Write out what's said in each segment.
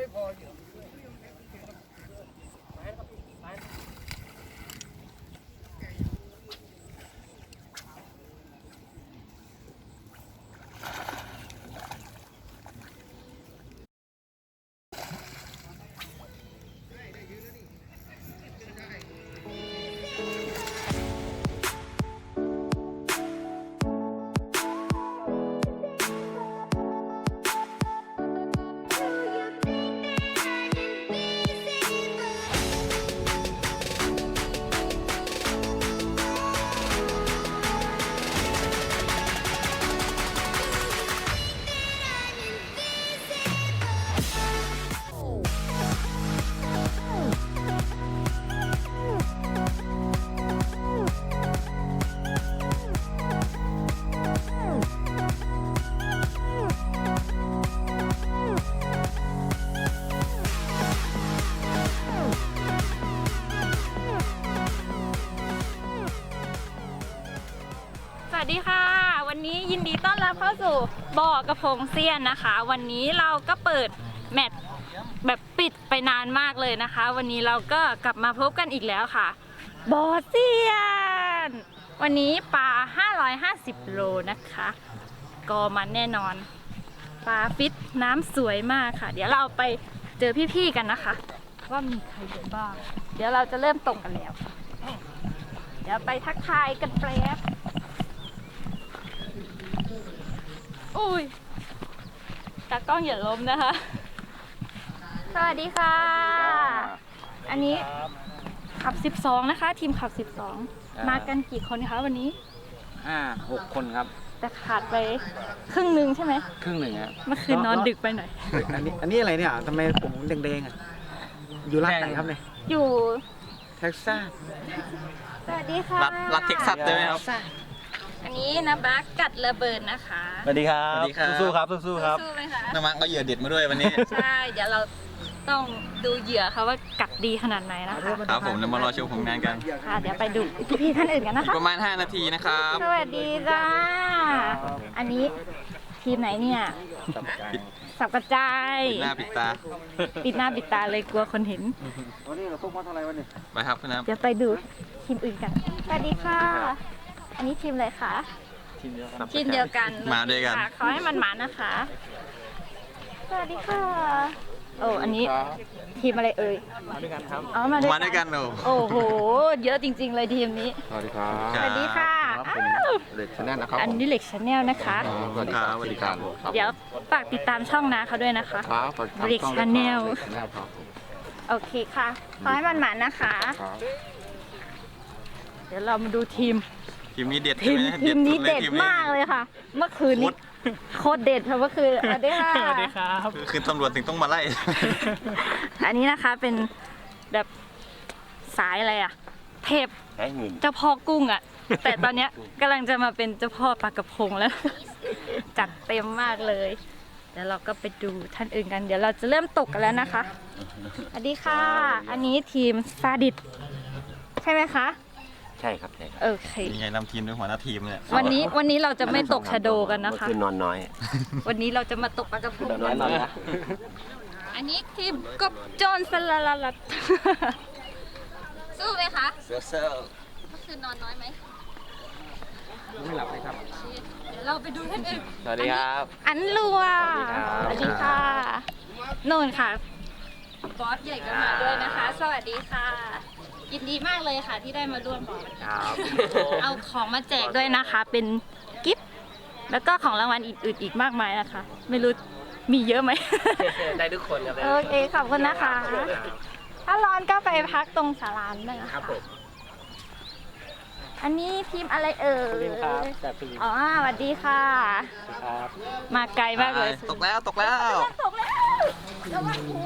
เดียวกันไม่พอส วัสดีค่ะ วันนี้ยินดีต้อนรับเข้าสู่บ่อกระพงเซียนนะคะ วันนี้เราก็เปิดแมตช์แบบปิดไปนานมากเลยนะคะ วันนี้เราก็กลับมาพบกันอีกแล้วค่ะบ่อเซียน วันนี้ปลา 550 โลนะคะ ก็มันแน่นอน ปลาฟิตน้ำสวยมากค่ะ เดี๋ยวเราไปเจอพี่ๆกันนะคะ ว่ามีใครอยู่บ้าง เดี๋ยวเราจะเริ่มตกกันแล้ว เดี๋ยวไปทักทายกันแป๊บ อุ้ยตากล้องอย่าล้มนะคะ สวัสดีค่ะ อันนี้ขับ 12 นะคะ ทีมขับ 12 มากันกี่คนคะวันนี้ห้าหกคนครับ แต่ขาดไปครึ่งหนึงใช่ไหม ครึ่งหนึ่งครับเมื่อคืนนอนดึกไปหน่อย อันนี้อันนี้อะไรเนี่ยทำไมผมแดงๆอะ อยู่รัฐไหนครับเนี่ย อยู่ เท็กซัส สวัสดีค่ะรัฐรัฐเท็กซัสใช่ไหมครับ อันนี้นะบักกัดระเบิดนะคะสวัสดีครับสวัสดีครับ สู้ๆครับสู้ๆครับ สู้ๆไหมคะน้ำมันก็เหยื่อเด็ดมาด้วยวันนี้ ใช่เดี๋ยวเราต้องดูเหยื่อเขาว่ากัดดีขนาดไหนนะคะครับผมเรามารอชมผลงานกัน ค่ะเดี๋ยวไปดูพี่ๆท่านอื่นกันนะอีกคะ ประมาณ 5 นาทีนะครับ สวัสดีจ้า อันนี้ทีมไหนเนี่ยสับกระจายปิดหน้าปิดตา ปิดหน้าปิดตาเลยกลัวคนเห็นวันนี้เราต้องวัดอะไรวะเนี่ยไปครับคุณน้เดี๋ยวไปดูทีมอื่นกัน สวัสดีค่ะ อันนี้ทีมอะไรคะทีมเดียวกันทีมเดียวกันำมาด้วยกันค่ะขอให้มันหมานะคะ สวัสดีค่ะ โอ้อันนี้ทีมอะไรเอ่ย มาด้วยกันครับอ๋อมาด้วยมาด้วยกันโอ้โอ้โห เยอะจริง ๆ เลยทีมนี้ สวัสดีครับสวัสดีค่ะครับอ้าผมวเด็กชาแนลนะครับอันนี้เหล็กชาแนลนะคะผมสวัสดีครับสวัสดีครับครับเดี๋ยวฝากติดตามช่องนาเขาด้วยนะคะครับฝากติดตาม Brick ช่อง Channel เด็ก Channel ครับผมโอเคค่ะ ขอให้มันหมานะคะครับเดี๋ยวเรามาดูทีม ทีมนี้เด็ดทีใช่มไหมทีมนี้สุเด็ดทีนี้มากเลยค่ะ เมื่อคืนนี้โคตรเด็ดค่ะเมื่อคืนสวัสดีค่ะสวัสดีครับคือตำรวจถึงต้องมาไล่ อันนี้นะคะเป็นแบบสายอะไรอะเทพเจ้าพ่อกุ้งอะแต่ตอนเนี้ยกำลังจะมาเป็นเจ้าพ่อปลากระพงแล้ว จัดเต็มมากเลยเดี๋ยวเราก็ไปดูท่านอื่นกัน เดี๋ยวเราจะเริ่มตกกันแล้วนะคะ สวัสดีค่ะ อันนี้ทีมซาดิสใช่ไหมคะ ใช่ครับใช่ครับโอเค ยังไงนำทีมด้วยหัวหน้าทีมเนี่ยวันนี้วันนี้เราจะไม่ตกชะโดกันนะคะ คือนอนน้อยวันนี้เราจะมาตกปลากระพงนอนน้อยนอนนะอันนี้ทีมกบโจรสลัดลัดสู้ไหมคะเสือเซลเมื่อคืนนอนน้อยไหมไม่หลับเลยครับเดี๋ยวเราไปดูท่านอื่นสวัสดีครับ อันลัวสวัสดีครับสวัสดีค่ะโน่นค่ะบอสใหญ่ก็มาด้วยนะคะ สวัสดีค่ะ ยินดีมากเลยค่ะที่ได้มาร่วมบอสครับเอาของมาแจกด้วยนะคะ เป็นกิฟต์แล้วก็ของรางวัลอื่นๆอีกมากมายนะคะ ไม่รู้มีเยอะไหม ได้ทุกคนครับโอเคขอบคุณนะคะถ้าร้อนก็ไปพักตรงศาลานได้นะคะครับผมอันนี้ทีมอะไรเอ่ยครับจากทีมอ๋อสวัสดีค่ะ ครับมาไกลมากเลยตกแล้วตกแล้ว ตกแล้วระวังหู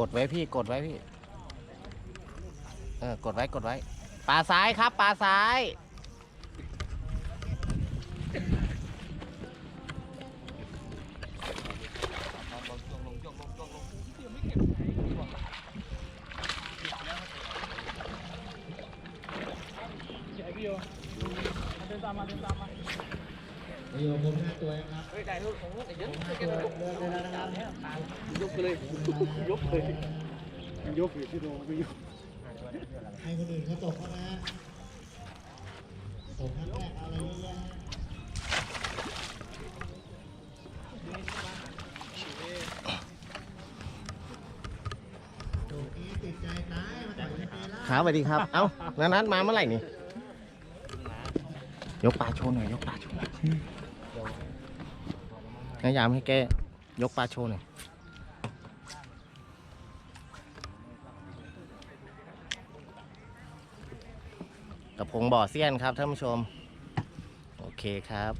กดไว้พี่กดไว้พี่ เออกดไว้กดไว้ปลาซ้ายครับปลาซ้าย ให้คนอื่นเขาตกเขานะตกครั้งแรกเอาอะไรเยอะแยะตกนี้ติดใจตายมาต่อยในเปล่าครับสวัสดีครับ เอ้านันนัทมาเมื่อไหร่นี่ ยกปลาโชว์หน่อย ยกปลาโชว์หน่อยพยายามให้แกยกปลาโชว์หน่อย ผงบ่อเซียนครับท่านผู้ชม โอเคครับ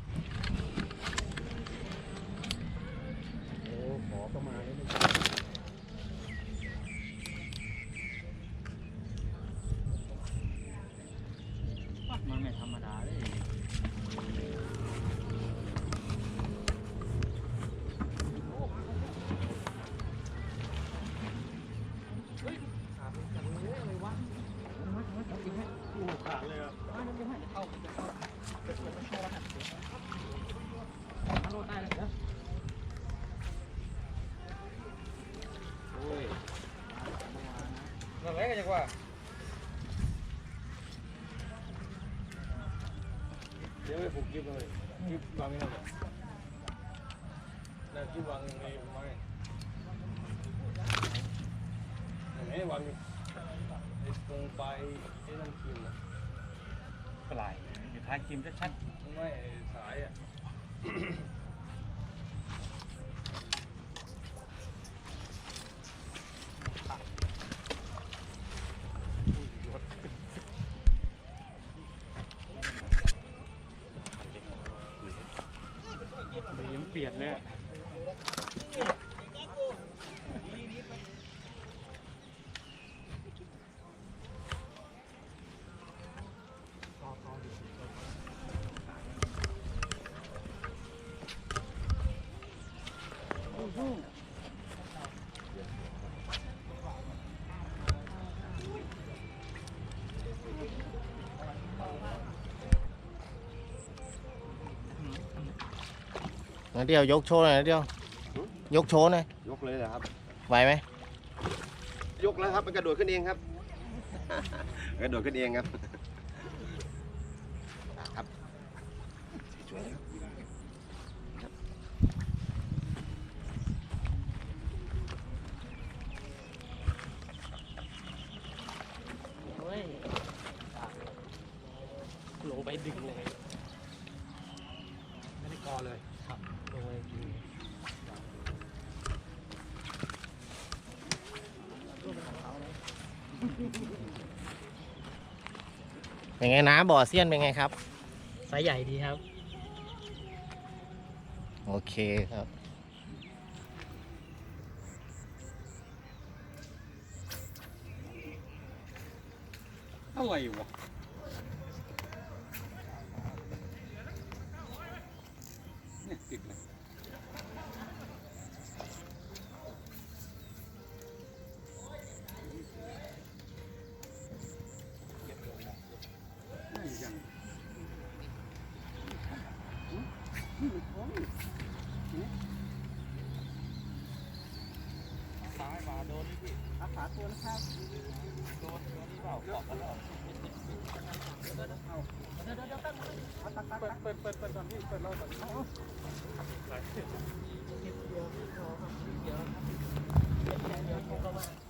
มันไม่ธรรมดาเลย นั่นแหละก็จะว่าเดี๋ยวไปผูกกิ๊บเลยกิ๊บวางนี่เลยนั่นกิ๊บวางในไม้เห็นไหมวางอยู่ไอ้ตรงปลายไอ้นั่นคิมอะปลายอยู่ท้ายคิมชัดไม่ไอ้สายอะ นะเดียวยกโชว์หน่อยนะเดียวยกโชว์หน่อยยกเลยเหรอครับ ไหวไหมยกแล้วครับมันกระโดดขึ้นเองครับ กระโดดขึ้นเองครับ ครับ ลงไปดึงเลย ไม่ได้กอเลย ครับลงไปดึง เป็นไงน้ำบ่อเซียนเป็นไงครับสายใหญ่ดีครับ โอเคครับ อะไรวะ ซ้ายมาโดนนี่พี่รักษาตัวนะครับโดนโดนนี่เปล่าเกาะกันแล้วเปิดเปิดเปิดเปิดก่อนพี่เปิดเราก่อนเอาเอา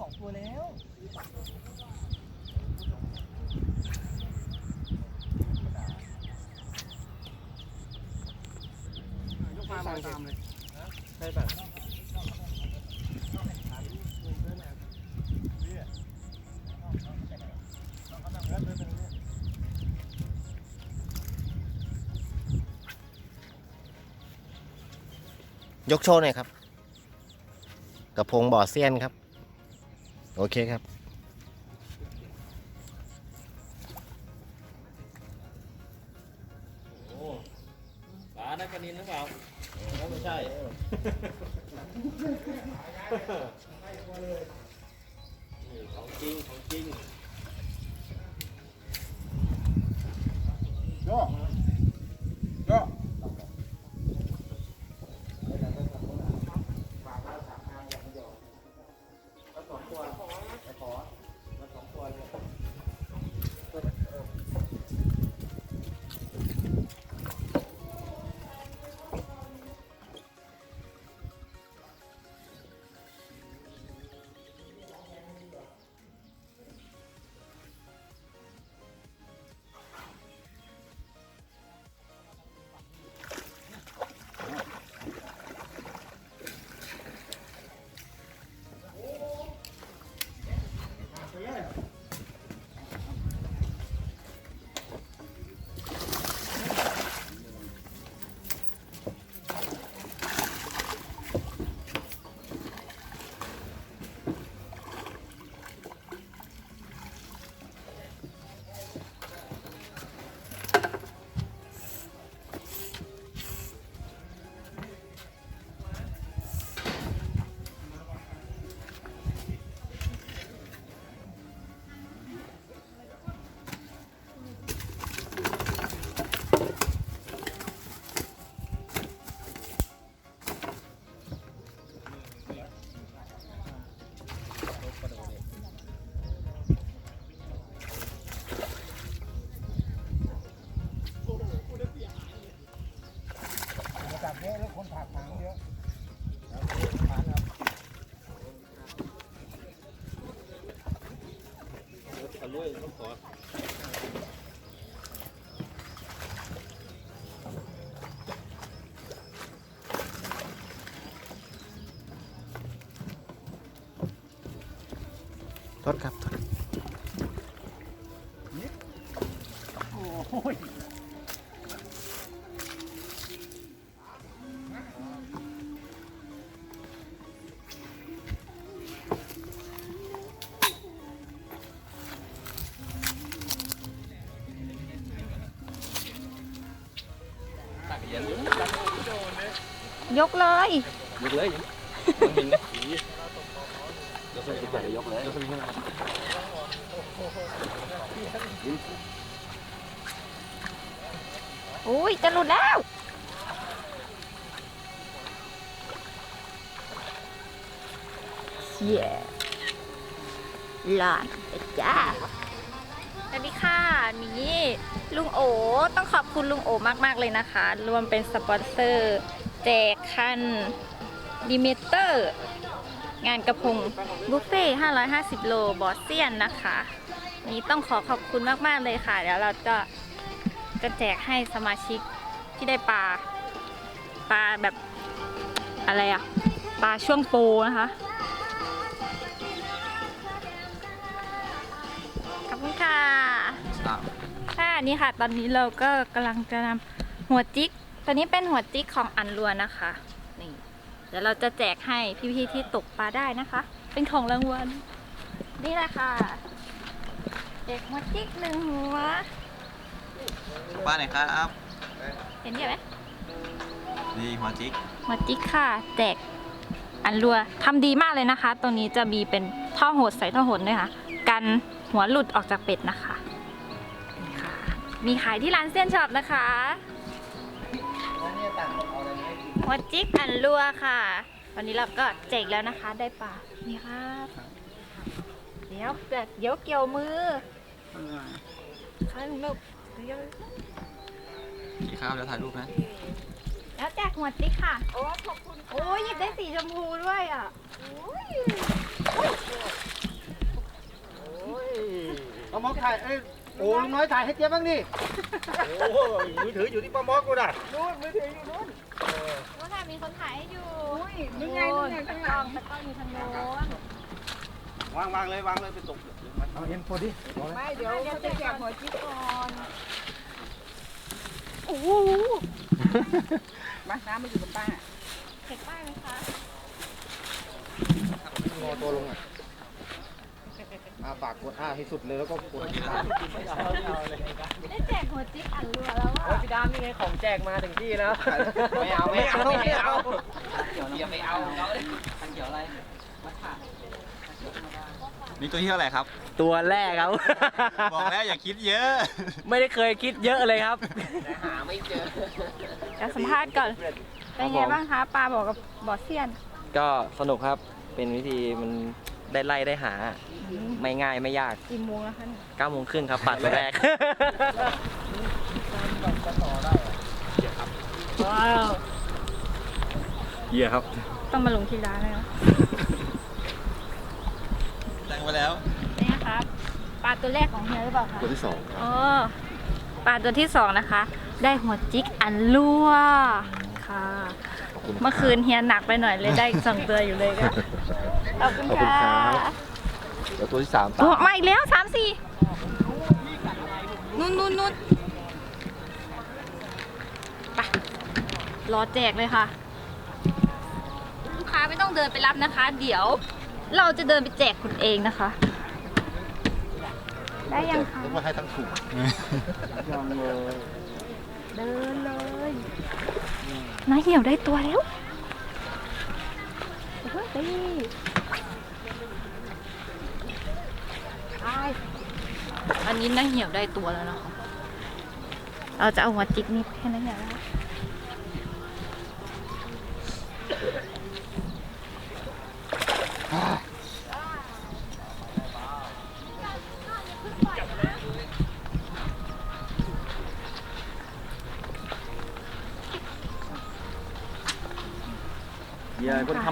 ตัวแล้วยกมามาตามเลยได้ป่ะยกโชว์หน่อยครับ กระพงบ่อเซียนครับ โอเคครับปลาได้ปลานินหรือเปล่าไม่ใช่ของจริงของจริงโทษครับโทษย กเลยยกเลยมันบินนะยกเลยยกเลยยกเลยยกเลยอุ้ยจะหลุดแล้วเย้หลานจ้าสวัสดีค่ะนี่ลุงโอต้องขอบคุณลุงโอมาก ๆ เลยนะคะ รวมเป็นสปอนเซอร์ แจกคันดิเมเตอร์ งานกระพงบุฟเฟ่550 โลบอสเซียนนะคะ นี่ต้องขอขอบคุณมาก ๆ เลยค่ะ เดี๋ยวเราจะจะแจกให้สมาชิกที่ได้ปลา ปลาแบบอะไรอะปลาช่วงโปรนะคะ ขอบคุณค่ะค่ะนี่ค่ะ ตอนนี้เราก็กำลังจะนำหัวจิก ตัวนี้เป็นหัวจิกของอันรัวนะคะนี่ เดี๋ยวเราจะแจกให้พี่ๆที่ตกปลาได้นะคะ เป็นของรางวัล นี่แหละค่ะแจกหัวจิกหนึ่งหัว ป้าไหนครับ เห็นเยอะไหมดีหัวจิกหัวจิกค่ะ แจกอันรัวทำดีมากเลยนะคะ ตรงนี้จะมีเป็นท่อโหดใส่ท่อโหดด้วยค่ะ กันหัวหลุดออกจากเป็ดนะคะนี่ค่ะ มีขายที่ร้านเซียนช็อปนะคะหั วจิกอันรัวค่ะ วันนี้เราก็แจกแล้วนะคะ ได้ปลานี่ครับเดี๋ยวเดี๋ยวเกี่ยวมือข้างลูกเดี๋ยวพี่ครับเดี๋ยวถ่ายรูปนะ แล้วแจกหัวจิ๊กค่ะ โอ้ขอบคุณโอ้ยหยิบได้สีชมพูด้วยอะโอ้ยป้ามอกถ่ายเอ้ยโอ้ลุงน้อยถ่ายให้เจี๊ยบบ้างดิ โอ้มือถืออยู่ที่ป้ามอกกูน่ะว่าถ่าย มีคนถ่ายให้อยู่นี่ไงนี่ไงข้างหลังแต่กล้องอยู่ทางโน้นวางวางเลยวางเลยเป็นตกเอาเอ็มโฟดิไม่เดี๋ยวเราจะแจกหัวจิ๊บก่อนโอ้โหมาน้ำมาอยู่บนป้าเห็นป้ายไหมคะงอตัวลงอะอาปากกดอ้าให้สุดเลยแล้วก็กดได้แจกหัวจิ๊บอันรัวแล้วอะพี่ดาม นี่ไงของแจกมาถึงที่แล้ว ไม่เอาไม่เอาไม่เอาอย่าไปเอานี่ตัวที่เท่าไหร่ครับ ตัวแรกครับ บอกแล้วอย่าคิดเยอะ ไม่ได้เคยคิดเยอะเลยครับจะสัมภาษณ์ก่อน เป็นไงบ้างคะปลาบอกกับบอสเซียน ก็สนุกครับ เป็นวิธีมันได้ไล่ได้หา ไม่ง่ายไม่ยากกี่โมงแล้วคะเนี่ย9โมงครึ่งครับปัดตัวแรก เยี่ยครับ ต้องมาลงที่ร้านเลยนะแต่งไปแล้วนี่นะครับปลาตัวแรกของเฮียหรือเปล่าคะตัวที่สองอ๋อปลาตัวที่สองนะคะ ได้หัวจิกอันรั่วค่ะเมื่อคืนเฮียหนักไปหน่อยเลยได้อีกสองตัวอยู่เลยก็ขอบคุณค่ะแล้วตัวที่สามโอ้มาอีกแล้วสามสี่นู่นนู่นนู่นไป รอแจกเลยค่ะ ลูกค้าไม่ต้องเดินไปรับนะคะ เดี๋ยวเราจะเดินไปแจกคุณเองนะคะ ได้ยังคะนึกว่าให้ทั้งถุงเดินเลยนายเหี่ยวได้ตัวแล้วเฮ้ยดีไปอันนี้นายเหี่ยวได้ตัวแล้วนะคะ เราจะเอาหัวจิกนี่ให้นายเหี่ยวนะคะเหยื่อค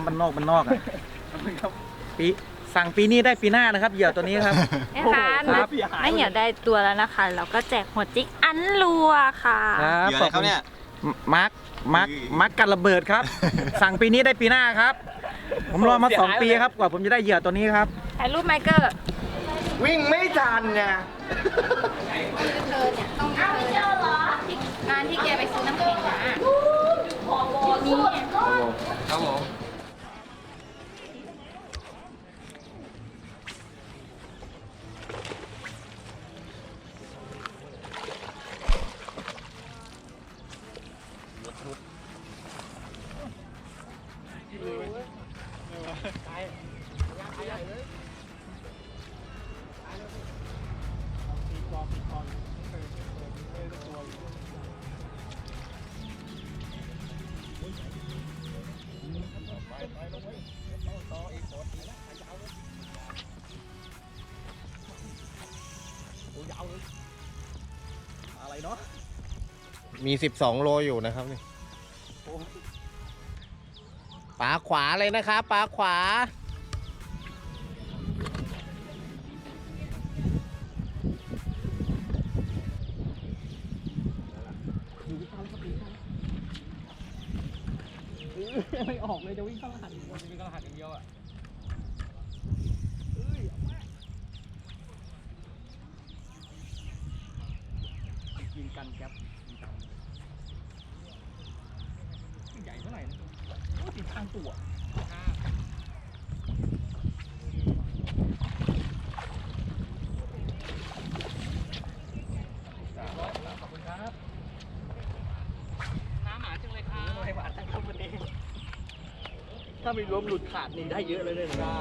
ำบ้านนอกบ้านนอกอะปีสั่งปีนี้ได้ปีหน้านะครับเหยื่อตัวนี้ครับ นะคะครับนายเหี่ยวได้ตัวแล้วนะคะ เราก็แจกหัวจิกอันรัวค่ะครับเหยื่ออะไรครับเนี่ยมาร์คมาร์คอืมมาร์คกันระเบิดครับ สั่งปีนี้ได้ปีหน้าครับ ผมรอมาสองปีครับกว่าผมจะได้เหยื่อตัวนี้ครับถ่ายรูปไมเกอร์วิ่งไม่ทันไงเธอเนี่ยต้องเธอเนี่ยงานที่แกไปซื้อน้ำแข็งมานี่ครับผม มี12โลอยู่นะครับนี่ปลาขวาเลยนะครับปลาขวา ไม่ออกเลยจะวิ่งเข้ารหัสวิ่งเข้ารหัสอย่างเดียวอะกินกันแก๊ปใหญ่เท่าไหร่นะ โอ้ติดทางตัวขอบคุณครับน้ำหมาจังเลยครับไม่หวานทั้งคนเองถ้ามีรวมหลุดขาดนี่ได้เยอะเลยเนี่ยได้